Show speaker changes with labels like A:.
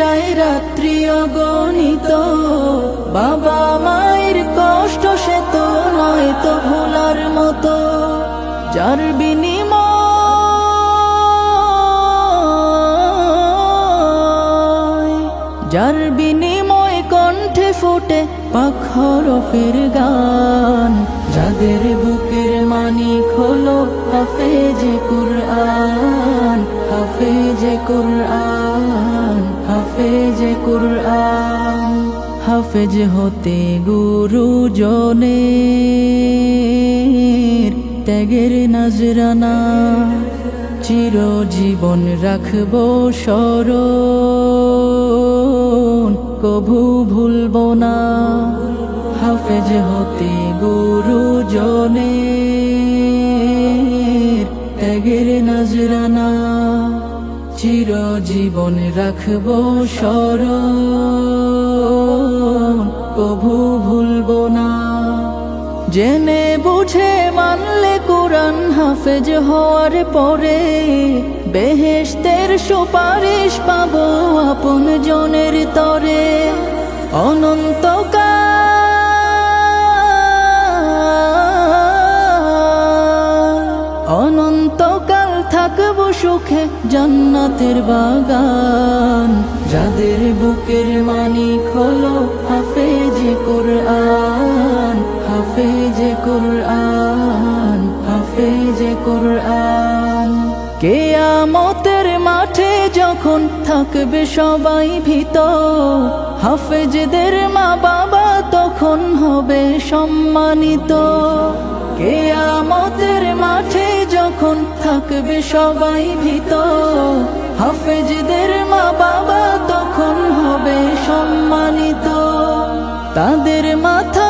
A: যায় রাত্রি অগণিত। বাবা মায়ের কষ্ট সে তো নয় তো ভোলার মতো। যার বিনিময় যার বিনিময় কণ্ঠে ফোটে পাখরফের গান। যাদের বুকের মানিক হলো হাফেজে কুরআন হাফেজে কুরআন। হাফেজ হতে গুরু জনের ত্যাগের নজরানা, চিরজীবন রাখব স্মরণ কভু ভুলব না। হাফেজ হতে গুরু জনের ত্যাগের নজরানা চিরজীবন রাখব সর কভু ভুলব না। জেনে বুঝে মানলে কোরআন হাফেজ হওয়ার পরে বেহেশতের সুপারিশ পাবো আপন জনের তরে। অনন্তকাল সুখে জান্নাতের বাগান। যাদের বুকের মানিক হলো হাফেজে কোরআন হাফেজে কোরআন হাফেজে কোরআন। কেয়ামতের মাঠে যখন থাকবে সবাই ভীত, হাফেজদের মা বাবা তখন হবে সম্মানিত। কেয়ামতের মাঠে যখন থাকবে সবাই ভীত হাফেজদের মা বাবা তখন হবে সম্মানিত। তাদের মাথা